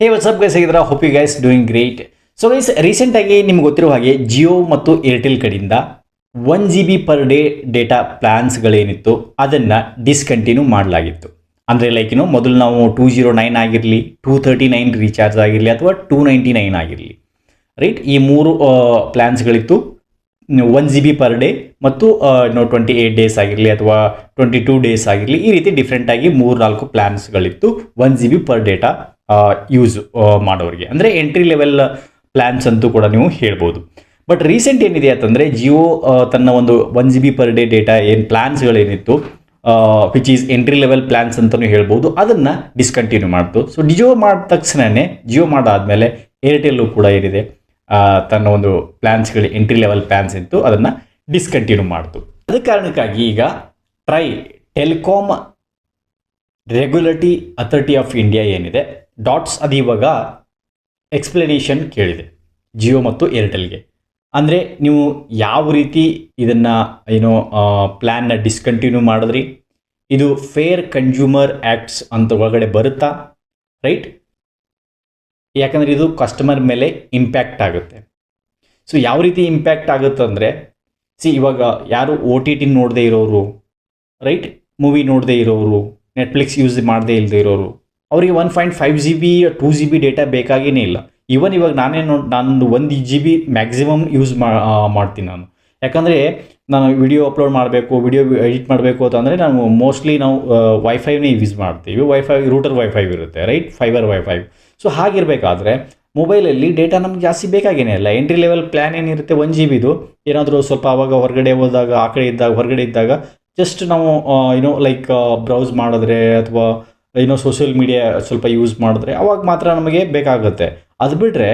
ಹೇ WhatsApp guys ಆಗಿದ್ರೆ hope you guys doing great so guys ರೀಸೆಂಟಾಗಿ ನಿಮ್ಗೆ ಗೊತ್ತಿರೋ ಹಾಗೆ ಜಿಯೋ ಮತ್ತು ಏರ್ಟೆಲ್ ಕಡೆಯಿಂದ one G B per day data ಪ್ಲಾನ್ಸ್ಗಳೇನಿತ್ತು ಅದನ್ನು ಡಿಸ್ಕಂಟಿನ್ಯೂ ಮಾಡಲಾಗಿತ್ತು. ಅಂದರೆ ಲೈಕ್ ಏನು ಮೊದಲು ನಾವು ಟೂ ಜೀರೋ ನೈನ್ ಆಗಿರಲಿ ಟೂ ತರ್ಟಿ ನೈನ್ ರೀಚಾರ್ಜ್ ಆಗಿರಲಿ, ಅಥವಾ ಟೂ ನೈಂಟಿ ನೈನ್ ಆಗಿರಲಿ. ರೈಟ್ ಈ ಮೂರು ಪ್ಲ್ಯಾನ್ಸ್ಗಳಿತ್ತು one G B per day ಮತ್ತು ನೋ ಟ್ವೆಂಟಿ ಏಯ್ಟ್ ಡೇಸ್ ಆಗಿರಲಿ, ಅಥವಾ ಟ್ವೆಂಟಿ ಟೂ ಡೇಸ್ ಆಗಿರಲಿ, ಈ ರೀತಿ ಡಿಫ್ರೆಂಟಾಗಿ ಮೂರು ನಾಲ್ಕು ಪ್ಲ್ಯಾನ್ಸ್ಗಳಿತ್ತು one G B per data use ಮಾಡೋರಿಗೆ. ಅಂದರೆ ಎಂಟ್ರಿ ಲೆವೆಲ್ ಪ್ಲ್ಯಾನ್ಸ್ ಅಂತೂ ಕೂಡ ನೀವು ಹೇಳ್ಬೋದು. ಬಟ್ ರೀಸೆಂಟ್ ಏನಿದೆ ಅಂತಂದರೆ ಜಿಯೋ ತನ್ನ ಒಂದು one G B per day data ಏನು ಪ್ಲ್ಯಾನ್ಸ್ಗಳೇನಿತ್ತು which is entry level plans ಅಂತಲೂ ಹೇಳ್ಬೋದು. ಅದನ್ನು ಡಿಸ್ಕಂಟಿನ್ಯೂ ಮಾಡ್ತು. ಸೊ ಜಿಯೋ ಮಾಡಿದ ತಕ್ಷಣವೇ ಜಿಯೋ ಮಾಡಾದಮೇಲೆ ಏರ್ಟೆಲ್ಲು ಕೂಡ ಏನಿದೆ ತನ್ನ ಒಂದು ಪ್ಲ್ಯಾನ್ಸ್ಗಳು ಎಂಟ್ರಿ ಲೆವೆಲ್ ಪ್ಲ್ಯಾನ್ಸ್ ಇತ್ತು, ಅದನ್ನು ಡಿಸ್ಕಂಟಿನ್ಯೂ ಮಾಡ್ತು. ಅದ ಕಾರಣಕ್ಕಾಗಿ ಈಗ TRAI telecom regulatory authority of India ಏನಿದೆ ಡಾಟ್ಸ್ ಅದು ಇವಾಗ ಎಕ್ಸ್ಪ್ಲನೇಷನ್ ಕೇಳಿದೆ, ಜಿಯೋ ಮತ್ತು ಏರ್ಟೆಲ್ಗೆ. ಅಂದರೆ ನೀವು ಯಾವ ರೀತಿ ಇದನ್ನು, ಏನೋ ಪ್ಲ್ಯಾನ್ನ ಡಿಸ್ಕಂಟಿನ್ಯೂ ಮಾಡಿದ್ರಿ? ಇದು ಫೇರ್ ಕನ್ಸ್ಯೂಮರ್ ಆ್ಯಕ್ಟ್ಸ್ ಅಂತ ಒಳಗಡೆ ಬರುತ್ತಾ? ರೈಟ್ ಯಾಕಂದರೆ ಇದು ಕಸ್ಟಮರ್ ಮೇಲೆ ಇಂಪ್ಯಾಕ್ಟ್ ಆಗುತ್ತೆ. ಸೊ ಯಾವ ರೀತಿ ಇಂಪ್ಯಾಕ್ಟ್ ಆಗುತ್ತೆ ಅಂದರೆ ಸಿ ಇವಾಗ ಯಾರು ಓ ಟಿ ಟಿ ನೋಡದೆ ಇರೋರು ರೈಟ್ ಮೂವಿ ನೋಡದೇ ಇರೋರು ನೆಟ್ಫ್ಲಿಕ್ಸ್ ಯೂಸ್ ಮಾಡದೇ ಇಲ್ಲದೆ ಇರೋರು ಅವರಿಗೆ one point five G B two G B data ಬೇಕಾಗೇ ಇಲ್ಲ. ಈವನ್ ಇವಾಗ ನಾನೇ ನೋಡಿ ನಾನು ಒಂದು ಜಿ ಬಿ ಮ್ಯಾಕ್ಸಿಮಮ್ ಯೂಸ್ ಮಾಡ್ತೀನಿ ನಾನು. ಯಾಕಂದರೆ ನಾನು ವಿಡಿಯೋ ಅಪ್ಲೋಡ್ ಮಾಡಬೇಕು ವಿಡಿಯೋ ಎಡಿಟ್ ಮಾಡಬೇಕು ಅಂತಂದರೆ ನಾವು ಮೋಸ್ಟ್ಲಿ ನಾವು ವೈಫೈನೇ ಯೂಸ್ ಮಾಡ್ತೀವಿ. ವೈಫೈ ರೂಟರ್ ವೈಫೈ ಇರುತ್ತೆ ರೈಟ್ ಫೈಬರ್ ವೈಫೈ ಸೊ ಹಾಗಿರಬೇಕಾದ್ರೆ ಮೊಬೈಲಲ್ಲಿ ಡೇಟಾ ನಮ್ಗೆ ಜಾಸ್ತಿ ಬೇಕಾಗೇನೆ ಇಲ್ಲ. ಎಂಟ್ರಿ ಲೆವೆಲ್ ಪ್ಲ್ಯಾನ್ ಏನಿರುತ್ತೆ ಒನ್ ಜಿ ಬಿದು ಏನಾದರೂ ಸ್ವಲ್ಪ ಆವಾಗ ಹೊರಗಡೆ ಹೋದಾಗ, ಆ ಕಡೆ ಇದ್ದಾಗ, ಹೊರಗಡೆ ಇದ್ದಾಗ ಜಸ್ಟ್ ನಾವು ಏನೋ ಲೈಕ್ ಬ್ರೌಸ್ ಮಾಡಿದ್ರೆ ಅಥವಾ ಏನೋ ಸೋಷಿಯಲ್ ಮೀಡಿಯಾ ಸ್ವಲ್ಪ ಯೂಸ್ ಮಾಡಿದ್ರೆ ಅವಾಗ ಮಾತ್ರ ನಮಗೆ ಬೇಕಾಗುತ್ತೆ. ಅದು ಬಿಟ್ಟರೆ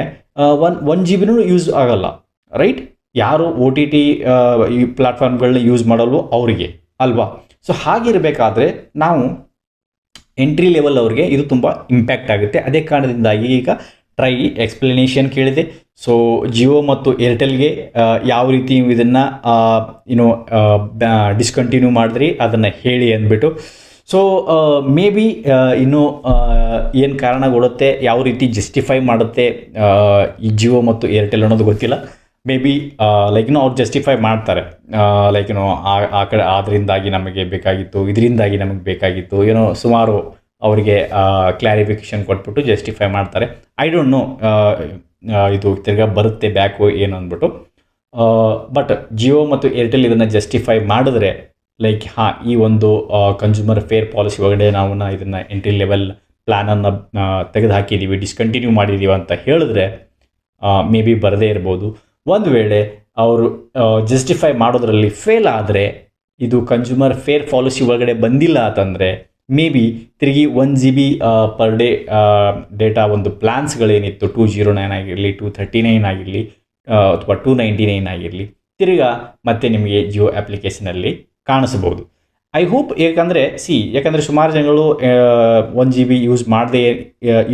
ಒನ್ ಒನ್ ಜಿ ಬಿನೂ ಯೂಸ್ ಆಗಲ್ಲ. ರೈಟ್ ಯಾರು ಒ ಟಿ ಟಿ ಈ ಪ್ಲ್ಯಾಟ್ಫಾರ್ಮ್ಗಳನ್ನ ಯೂಸ್ ಮಾಡಲ್ವೋ ಅವರಿಗೆ, ಅಲ್ವಾ? ಸೊ ಹಾಗಿರಬೇಕಾದ್ರೆ ನಾವು ಎಂಟ್ರಿ ಲೆವೆಲ್ ಅವ್ರಿಗೆ ಇದು ತುಂಬ ಇಂಪ್ಯಾಕ್ಟ್ ಆಗುತ್ತೆ. ಅದೇ ಕಾರಣದಿಂದಾಗಿ ಈಗ ಟ್ರೈ ಎಕ್ಸ್ಪ್ಲನೇಷನ್ ಕೇಳಿದೆ. ಸೊ ಜಿಯೋ ಮತ್ತು ಏರ್ಟೆಲ್ಗೆ ಯಾವ ರೀತಿ ಇದನ್ನು ಏನು ಡಿಸ್ಕಂಟಿನ್ಯೂ ಮಾಡಿದ್ರಿ, ಅದನ್ನು ಹೇಳಿ ಅಂದ್ಬಿಟ್ಟು ಸೊ ಮೇ ಬಿ ಇನ್ನು ಏನು ಕಾರಣಗೊಳುತ್ತೆ ಯಾವ ರೀತಿ ಜಸ್ಟಿಫೈ ಮಾಡುತ್ತೆ ಆ, ಈ ಜಿಯೋ ಮತ್ತು ಏರ್ಟೆಲ್ ಅನ್ನೋದು ಗೊತ್ತಿಲ್ಲ. ಮೇ ಬಿ ಲೈಕ್ ಇನ್ನು ಅವ್ರು ಜಸ್ಟಿಫೈ ಮಾಡ್ತಾರೆ. ಲೈಕ್ ಏನೋ ಆ ಕಡೆ ಅದರಿಂದಾಗಿ ನಮಗೆ ಬೇಕಾಗಿತ್ತು ಇದರಿಂದಾಗಿ ನಮಗೆ ಬೇಕಾಗಿತ್ತು ಏನೋ ಸುಮಾರು ಅವರಿಗೆ ಕ್ಲಾರಿಫಿಕೇಶನ್ ಕೊಟ್ಬಿಟ್ಟು ಜಸ್ಟಿಫೈ ಮಾಡ್ತಾರೆ. ಐ ಡೋಂಟ್ ನೋ ಇದು ತಿರ್ಗಾ ಬರುತ್ತೆ ಬ್ಯಾಕು ಏನು ಅಂದ್ಬಿಟ್ಟು. ಬಟ್ ಜಿಯೋ ಮತ್ತು ಏರ್ಟೆಲ್ ಇದನ್ನು ಜಸ್ಟಿಫೈ ಮಾಡಿದ್ರೆ ಲೈಕ್ ಹಾಂ, ಈ ಒಂದು ಕನ್ಸ್ಯೂಮರ್ ಫೇರ್ ಪಾಲಿಸಿ ಒಳಗಡೆ ನಾವು ಇದನ್ನು ಎಂಟ್ರಿ ಲೆವೆಲ್ ಪ್ಲ್ಯಾನನ್ನು ತೆಗೆದು ಹಾಕಿದ್ದೀವಿ ಡಿಸ್ಕಂಟಿನ್ಯೂ ಮಾಡಿದ್ದೀವಿ ಅಂತ ಹೇಳಿದ್ರೆ ಮೇ ಬಿ ಬರದೇ ಇರ್ಬೋದು. ಒಂದು ವೇಳೆ ಅವರು ಜಸ್ಟಿಫೈ ಮಾಡೋದ್ರಲ್ಲಿ ಫೇಲ್ ಆದರೆ, ಇದು ಕನ್ಸ್ಯೂಮರ್ ಫೇರ್ ಪಾಲಿಸಿ ಒಳಗಡೆ ಬಂದಿಲ್ಲ ಅಂತಂದರೆ ಮೇ ಬಿ ತಿರುಗಿ one G B per day data ಒಂದು ಪ್ಲ್ಯಾನ್ಸ್ಗಳೇನಿತ್ತು ಟೂ ಜೀರೋ ನೈನ್ ಆಗಿರಲಿ ಟೂ ಥರ್ಟಿ ನೈನ್ ಆಗಿರಲಿ ಅಥವಾ ಟೂ ನೈಂಟಿ ನೈನ್ ಆಗಿರಲಿ, ತಿರ್ಗಾ ಮತ್ತೆ ನಿಮಗೆ ಜಿಯೋ ಅಪ್ಲಿಕೇಶನಲ್ಲಿ ಕಾಣಿಸ್ಬೋದು ಐ ಹೋಪ್ ಏಕೆಂದರೆ ಸಿ ಯಾಕಂದರೆ ಸುಮಾರು ಜನಗಳು ಒನ್ ಜಿ ಬಿ ಯೂಸ್ ಮಾಡದೇ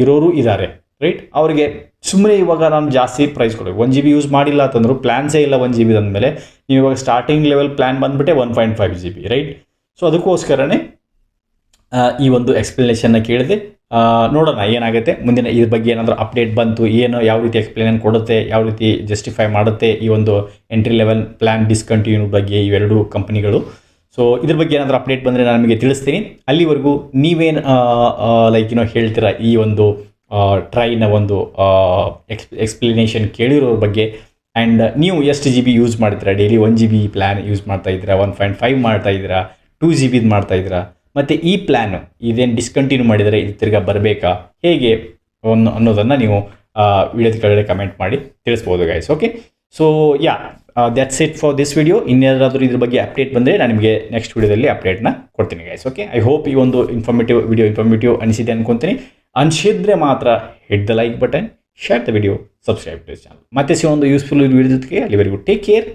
ಇರೋರು ಇದ್ದಾರೆ ರೈಟ್ ಅವರಿಗೆ ಸುಮ್ಮನೆ ಇವಾಗ ನಾನು ಜಾಸ್ತಿ ಪ್ರೈಸ್ ಕೊಡಬೇಕು. ಒನ್ ಜಿ ಬಿ ಯೂಸ್ ಮಾಡಿಲ್ಲ ಅಂತಂದ್ರು ಪ್ಲ್ಯಾನ್ಸೇ ಇಲ್ಲ ಒನ್ ಜಿ ಬಿ ಅಂದಮೇಲೆ, ನೀವು ಇವಾಗ starting level plan ಬಂದುಬಿಟ್ಟೆ one point five G B right so ಅದಕ್ಕೋಸ್ಕರನೇ ಈ ಒಂದು ಎಕ್ಸ್ಪ್ಲನೇಷನ್ನ ಕೇಳಿದೆ ನೋಡೋಣ ಏನಾಗುತ್ತೆ. ಮುಂದಿನ ಇದ್ರ ಬಗ್ಗೆ ಏನಾದರೂ ಅಪ್ಡೇಟ್ ಬಂತು, ಏನು ಯಾವ ರೀತಿ ಎಕ್ಸ್ಪ್ಲೇನ್ ಕೊಡುತ್ತೆ, ಯಾವ ರೀತಿ ಜಸ್ಟಿಫೈ ಮಾಡುತ್ತೆ ಈ ಒಂದು ಎಂಟ್ರಿ ಲೆವೆಲ್ ಪ್ಲ್ಯಾನ್ ಡಿಸ್ಕಂಟಿನ್ಯೂ ಬಗ್ಗೆ ಇವೆರಡು ಕಂಪ್ನಿಗಳು ಸೊ ಇದ್ರ ಬಗ್ಗೆ ಏನಾದರೂ ಅಪ್ಡೇಟ್ ಬಂದರೆ ನಾನು ನಿಮಗೆ ತಿಳಿಸ್ತೀನಿ. ಅಲ್ಲಿವರೆಗೂ ನೀವೇನು ಲೈಕ್ ಏನೋ ಹೇಳ್ತೀರಾ ಈ ಒಂದು ಟ್ರೈನ ಒಂದು ಎಕ್ಸ್ ಎಕ್ಸ್ಪ್ಲನೇಷನ್ ಕೇಳಿರೋರ ಬಗ್ಗೆ? ಆ್ಯಂಡ್ ನೀವು ಎಷ್ಟು ಜಿ ಬಿ ಯೂಸ್ ಮಾಡ್ತೀರಾ daily one G B plan use ಮಾಡ್ತಾ ಇದ್ದೀರಾ? ಒನ್ ಪಾಯಿಂಟ್ ಫೈವ್ ಮಾಡ್ತಾ ಇದ್ದೀರಾ? ಟೂ ಜಿ ಬಿದು ಮಾಡ್ತಾ ಇದ್ದೀರಾ? ಮತ್ತು ಈ ಪ್ಲ್ಯಾನು ಇದೇನು ಡಿಸ್ಕಂಟಿನ್ಯೂ ಮಾಡಿದರೆ ಇದು ತಿರ್ಗಾ ಬರಬೇಕಾ? ಹೇಗೆ? ಅನ್ನೋದನ್ನು ನೀವು ವಿಡಿಯೋದ ಕೆಳಗಡೆ ಕಮೆಂಟ್ ಮಾಡಿ ತಿಳಿಸ್ಬೋದು guys okay so yeah that's it for this video ಇನ್ನೇನಾದರೂ ಇದ್ರ ಬಗ್ಗೆ ಅಪ್ಡೇಟ್ ಬಂದರೆ ನಾನು ನಿಮಗೆ ನೆಕ್ಸ್ಟ್ ವಿಡಿಯೋದಲ್ಲಿ ಅಪ್ಡೇಟ್ನ ಕೊಡ್ತೀನಿ ಗೈಸ್ ಓಕೆ ಐ ಹೋಪ್ ಈ ಒಂದು ಇನ್ಫಾರ್ಮೇಟಿವ್ ವಿಡಿಯೋ ಇನ್ಫಾರ್ಮೇಟಿವ್ ಅನಿಸಿದೆ ಅನ್ಕೊತೀನಿ. ಅನಿಸಿದ್ರೆ ಮಾತ್ರ hit the like button share the video subscribe to channel ಮತ್ತೆ ಸಿ ಒಂದು ಯೂಸ್ಫುಲ್ ವಿಡಿಯೋ ಜೊತೆಗೆ ಅಲ್ಲಿವರೆಗೂ ಟೇಕ್ ಕೇರ್